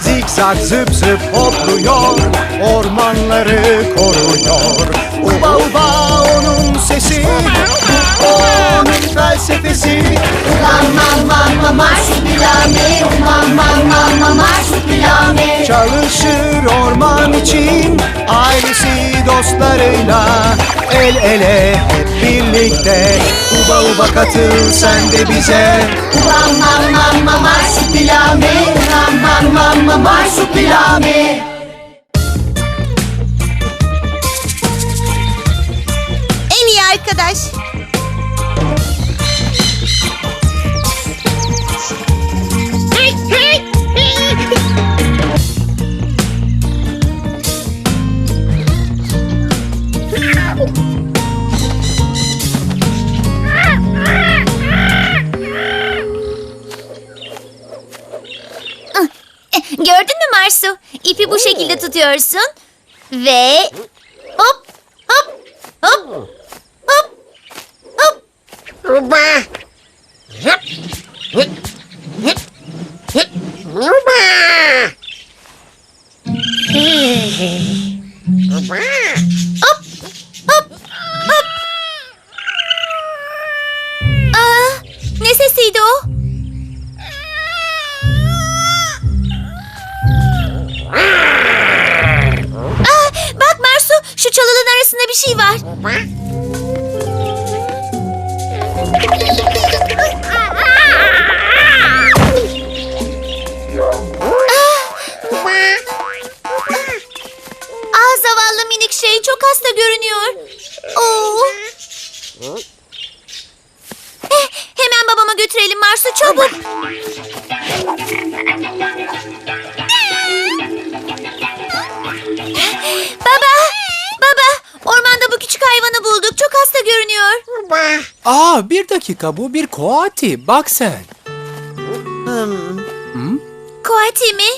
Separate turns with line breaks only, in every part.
Zikzak zıp zıp hopluyor Ormanları koruyor. Uba uba onun sesi onun felsefesi
Man man man man marsupilami Man man man man marsupilami
Çalışır orman için Ailesi dostlarıyla El ele hep birlikte. Uba uba katıl sen de bize.
Man man man man marsupilami Man man man man marsupilami
En iyi arkadaş.
İpi bu şekilde tutuyorsun ve hop hop hop hop hop. Hop hop hop. Aa, ne sesiydi o? Arasında bir şey var. Aa zavallı minik şey çok hasta görünüyor. Oo. Eh, hemen babama götürelim Marsu çabuk. Görünüyor.
Aa bir dakika bu bir koati bak sen.
Koati mi?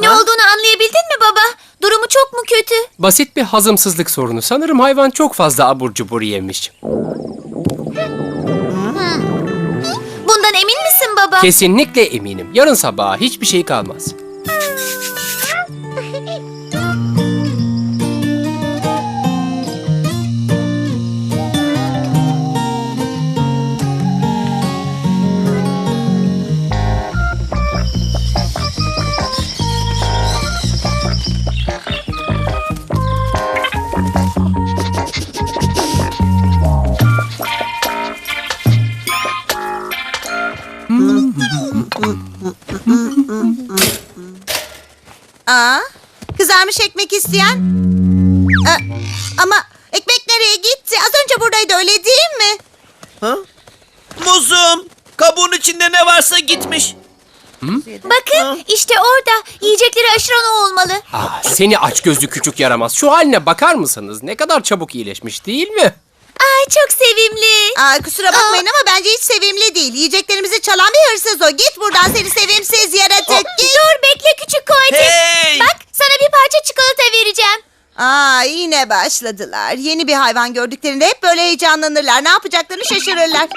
Ne olduğunu anlayabildin mi baba? Durumu çok mu kötü?
Basit bir hazımsızlık sorunu. Sanırım hayvan çok fazla abur cubur yemiş.
Bundan emin misin baba?
Kesinlikle eminim. Yarın sabaha hiçbir şey kalmaz.
İsteyen? Aa, ama ekmek nereye gitti? Az önce buradaydı öyle değil mi?
Muzum. Kabuğun içinde ne varsa gitmiş.
Bakın işte orada. Yiyecekleri aşıran o olmalı.
Aa, seni aç gözlü küçük yaramaz. Şu haline bakar mısınız? Ne kadar çabuk iyileşmiş değil mi?
Ay çok sevimli.
Aa, kusura bakmayın ama bence hiç sevimli değil. Yiyeceklerimizi çalan bir hırsız o. Git buradan seni sevimsiz yaratık. Git.
Dur bekle küçük Koati.
Yine başladılar. Yeni bir hayvan gördüklerinde hep böyle heyecanlanırlar. Ne yapacaklarını şaşırırlar.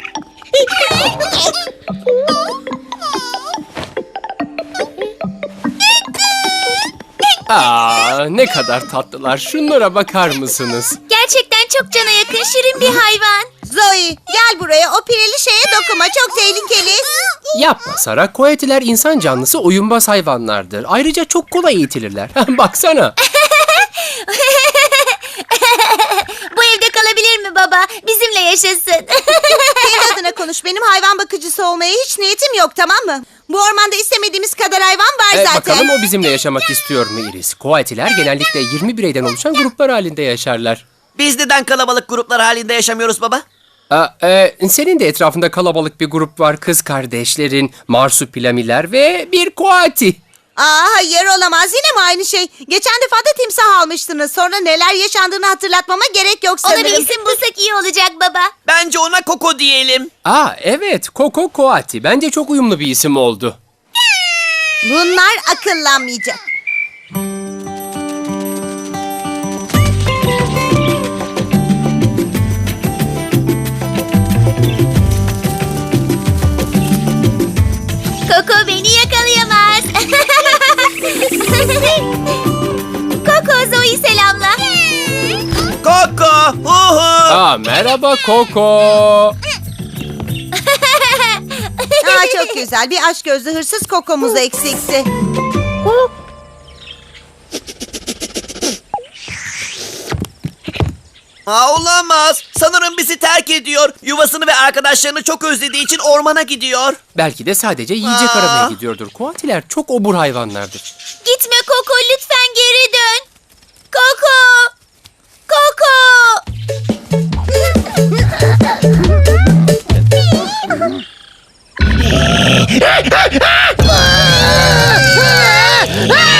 Aa, ne kadar tatlılar. Şunlara bakar mısınız?
Gerçekten çok cana yakın şirin bir hayvan.
Zoe gel buraya o pireli şeye dokunma çok tehlikeli.
Yapma Sara. Koetiler insan canlısı oyunbaz hayvanlardır. Ayrıca çok kolay eğitilirler. Baksana.
Kalabilir mi baba? Bizimle yaşasın.
Kendi adına konuş benim hayvan bakıcısı olmaya hiç niyetim yok tamam mı? Bu ormanda istemediğimiz kadar hayvan var
Ee,
zaten.
bakalım o bizimle yaşamak istiyor mu Iris? Koetiler genellikle 20 bireyden oluşan gruplar halinde yaşarlar.
Biz neden kalabalık gruplar halinde yaşamıyoruz baba?
Aa, e, senin de etrafında kalabalık bir grup var. Kız kardeşlerin, marsupilamiler ve bir koati.
Aa, hayır olamaz yine mi aynı şey? Geçen defa da timsah almıştınız. Sonra neler yaşandığını hatırlatmama gerek yok
Ona bir isim bulsak iyi olacak baba.
Bence ona Koko diyelim.
Aa evet Koko Koati. Bence çok uyumlu bir isim oldu.
Bunlar akıllanmayacak.
Koko beni Koko Zoe selamla.
Koko! Hu hu!
Aa, merhaba Koko.
Aa, çok güzel. Bir aşk gözlü hırsız kokomuz eksikti.
Aa, olamaz. Sanırım bizi terk ediyor. Yuvasını ve arkadaşlarını çok özlediği için ormana gidiyor.
Belki de sadece yiyecek
Aa.
aramaya gidiyordur. Koatiler çok obur hayvanlardır.
Gitme Koko lütfen geri dön. Koko. Koko.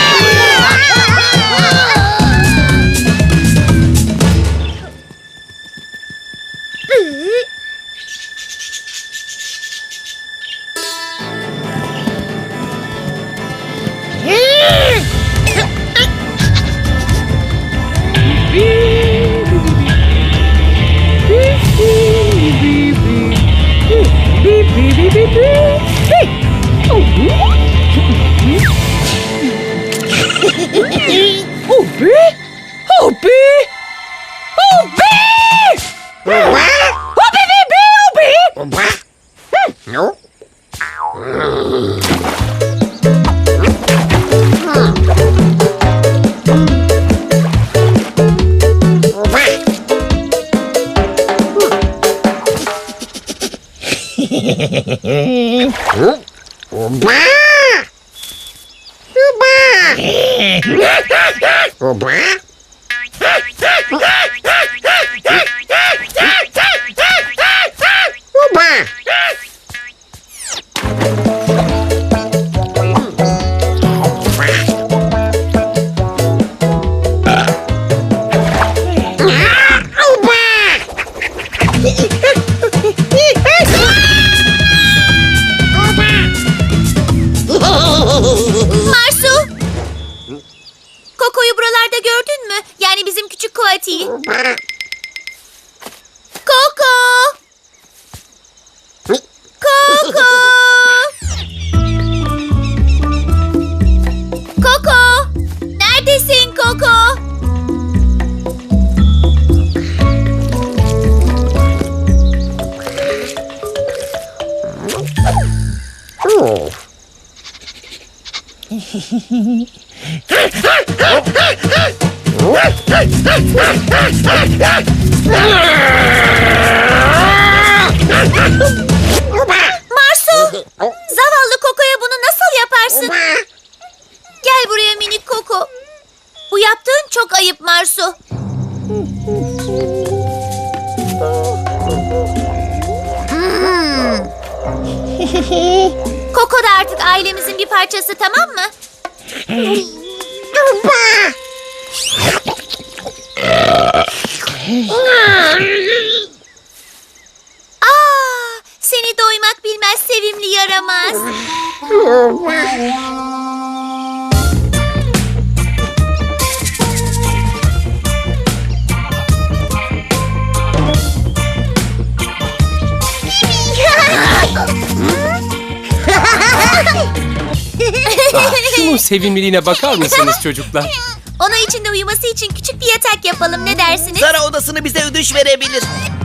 Koko'yu buralarda gördün mü? Yani bizim küçük Koati'yi. Koko. Koko. Koko. Neredesin Koko? Marsu. Zavallı Koko'ya bunu nasıl yaparsın? Gel buraya minik Koko. Bu yaptığın çok ayıp Marsu. Koko da artık ailemizin bir parçası tamam mı? Aa, seni doymak bilmez sevimli yaramaz.
Ah, şunun sevimliliğine bakar mısınız çocuklar?
Ona içinde uyuması için küçük bir yatak yapalım ne dersiniz?
Zara odasını bize ödünç verebilir.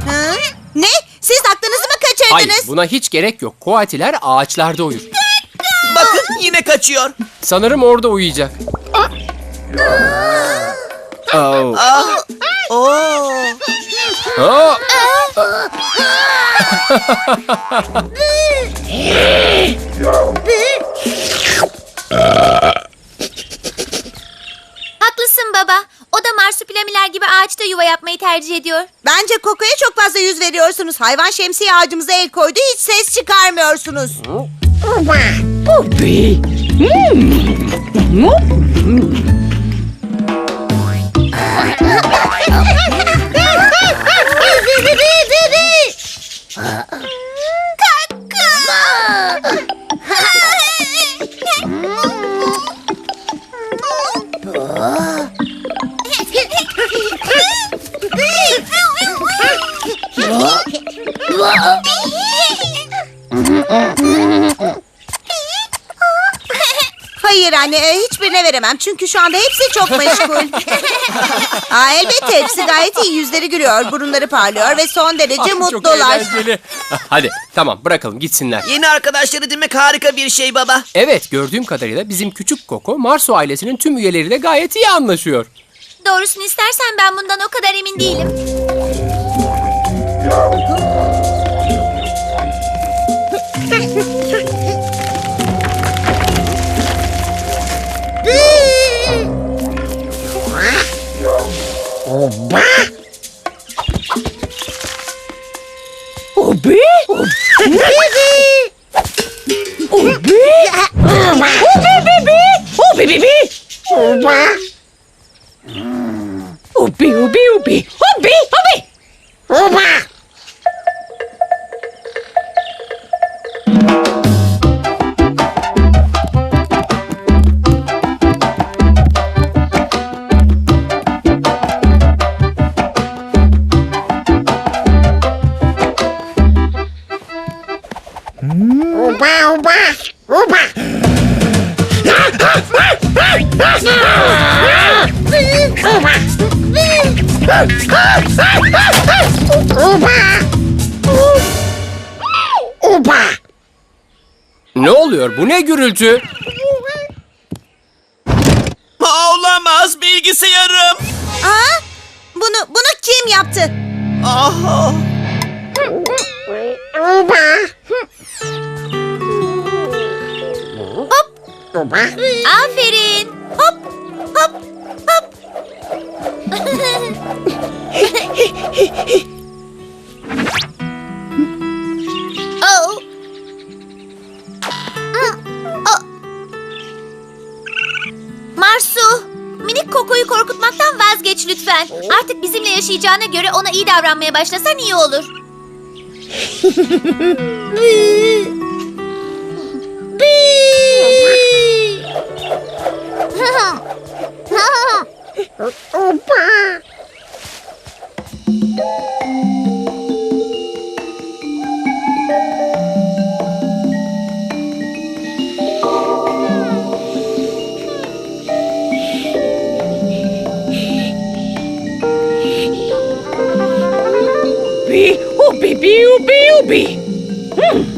Ha? Ne? Siz aklınızı mı
Hayır
kaçırdınız?
buna hiç gerek yok. Koatiler ağaçlarda uyur.
Bakın yine kaçıyor.
Sanırım orada uyuyacak. Oh.
Aa, oo.
Aa,
Haklısın baba. O da marsupilamiler gibi ağaçta yuva yapmayı tercih ediyor.
Bence Koko'ya çok fazla yüz veriyorsunuz. Hayvan şemsiye ağacımıza el koydu. Hiç ses çıkarmıyorsunuz. Yani veremem çünkü şu anda hepsi çok meşgul. Aa, elbette hepsi gayet iyi yüzleri gülüyor, burunları parlıyor ve son derece
Ay, Çok
mutlular.
eğlenceli. Hadi tamam bırakalım gitsinler.
Yeni arkadaşlar edinmek harika bir şey baba.
Evet gördüğüm kadarıyla bizim küçük Koko Marsu ailesinin tüm üyeleriyle gayet iyi anlaşıyor.
Doğrusunu istersen ben bundan o kadar emin değilim.
Ubi? Ubi? Ubi? Uba! Ubi, Ubi, Bibi! Uba! Ubi, Ubi, Ubi! Ubi, Ubi! Uba!
Ne oluyor bu ne gürültü?
Aa, olamaz bilgisayarım.
Aa, bunu bunu kim yaptı?
Aha.
Aferin. Hop hop hop. oh. Oh. Marsu, minik Koko'yu korkutmaktan vazgeç lütfen. Artık bizimle yaşayacağına göre ona iyi davranmaya başlasan iyi olur.
Biu, biu, biu. Hmm.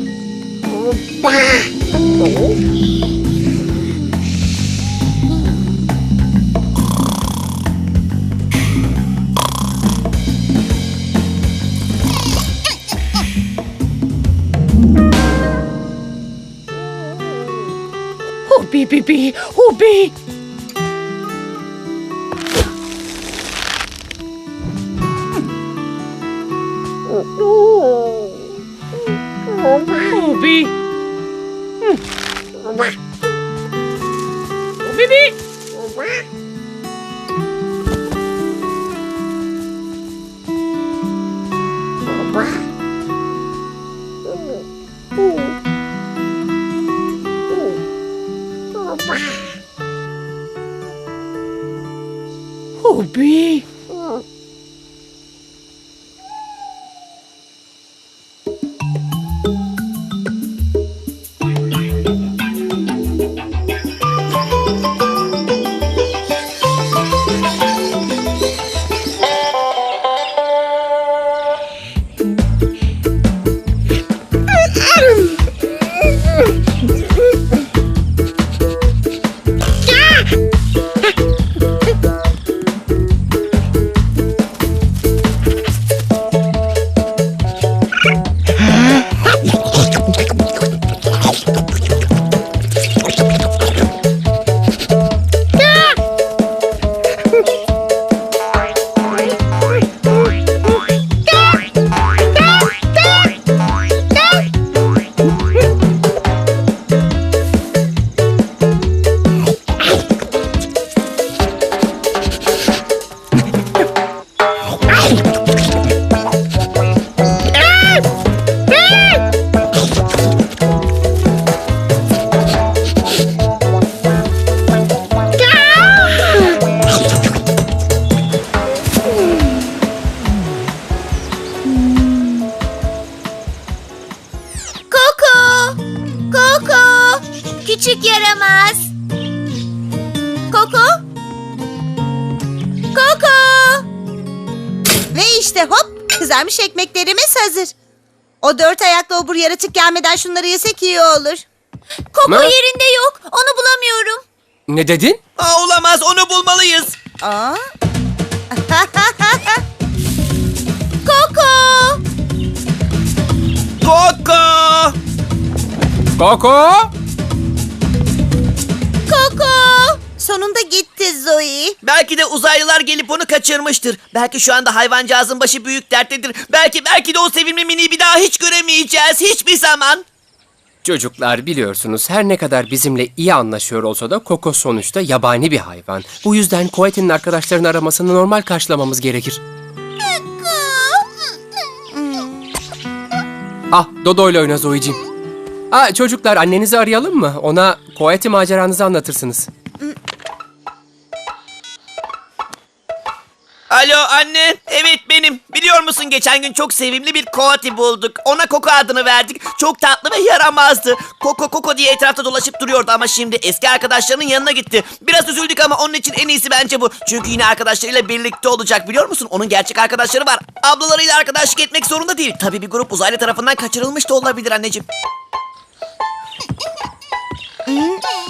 Yaratık gelmeden şunları yesek iyi olur.
Koko
Ne?
yerinde yok. Onu bulamıyorum.
Ne dedin?
Aa, olamaz onu bulmalıyız.
Aa.
Koko!
Koko.
Koko!
Sonunda gitti Zoe.
Belki de uzaylılar gelip onu kaçırmıştır. Belki şu anda hayvancağızın başı büyük derttedir. Belki belki de o sevimli miniyi bir daha hiç göremeyeceğiz. Hiçbir zaman.
Çocuklar biliyorsunuz her ne kadar bizimle iyi anlaşıyor olsa da Koko sonuçta yabani bir hayvan. Bu yüzden Coet'in arkadaşlarını aramasını normal karşılamamız gerekir. Ah Dodo ile oyna Zoe'cim. Ah çocuklar annenizi arayalım mı? Ona Coet'i maceranızı anlatırsınız.
Alo anne. Evet benim. Biliyor musun geçen gün çok sevimli bir koati bulduk. Ona Koko adını verdik. Çok tatlı ve yaramazdı. Koko Koko diye etrafta dolaşıp duruyordu ama şimdi eski arkadaşlarının yanına gitti. Biraz üzüldük ama onun için en iyisi bence bu. Çünkü yine arkadaşlarıyla birlikte olacak biliyor musun? Onun gerçek arkadaşları var. Ablalarıyla arkadaşlık etmek zorunda değil. Tabii bir grup uzaylı tarafından kaçırılmış da olabilir anneciğim.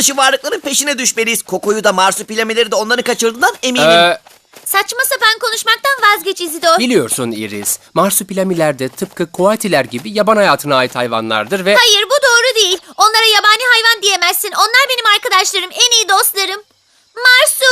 dışı varlıkların peşine düşmeliyiz. Koko'yu da marsupilamileri de onları kaçırdığından eminim.
Ee,
Saçma sapan konuşmaktan vazgeç Izidor.
biliyorsun Iris, marsupilamiler de tıpkı koatiler gibi yaban hayatına ait hayvanlardır ve...
Hayır bu doğru değil. Onlara yabani hayvan diyemezsin. Onlar benim arkadaşlarım, en iyi dostlarım. Marsu!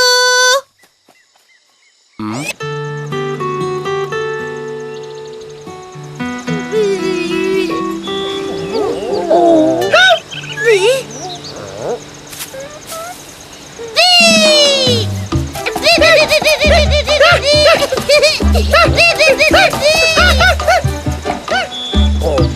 Oh,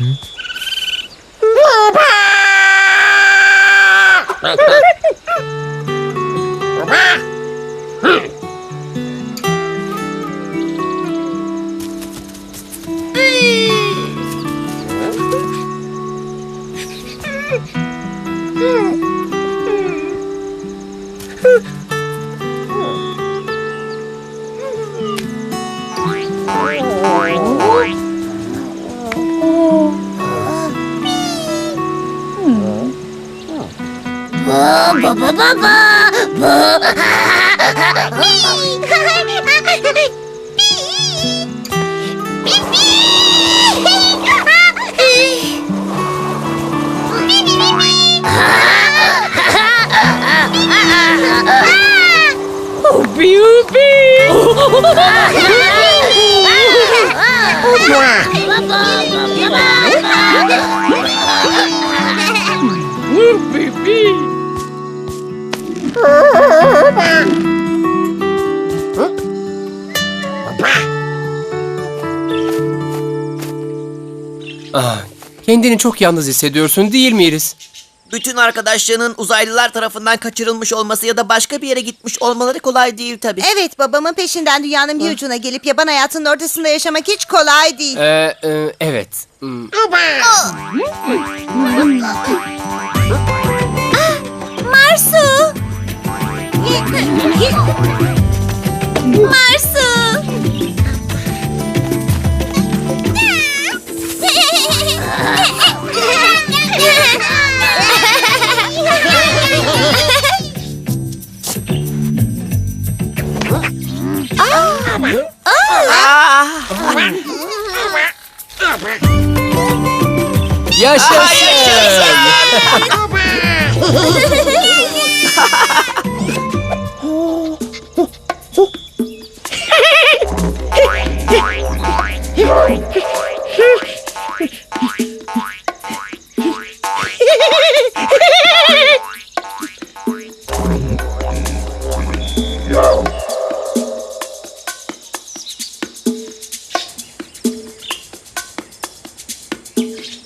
Baba
Ah, kendini çok yalnız hissediyorsun değil mi Iris?
Bütün arkadaşlarının uzaylılar tarafından kaçırılmış olması ya da başka bir yere gitmiş olmaları kolay değil tabii.
Evet babamın peşinden dünyanın bir ucuna gelip yaban hayatının ortasında yaşamak hiç kolay değil.
Ee, e, evet. Hmm.
Marsu! Marsu!
Aa,
Yaşasın!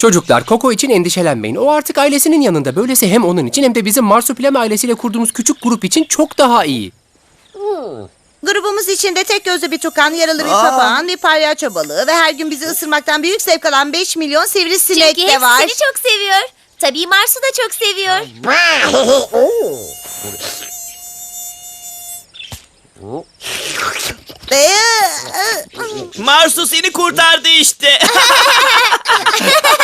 Çocuklar Koko için endişelenmeyin. O artık ailesinin yanında. Böylesi hem onun için hem de bizim Marsupilami ailesiyle kurduğumuz küçük grup için çok daha iyi.
Grubumuz içinde tek gözlü bir tukan, yaralı bir papağan, bir palyaço balığı ve her gün bizi ısırmaktan büyük zevk alan 5 milyon sivrisinek
Çünkü
de
hepsi
var.
seni çok seviyor. Tabii Marsu da çok seviyor.
Ee,
Marsu seni kurtardı işte.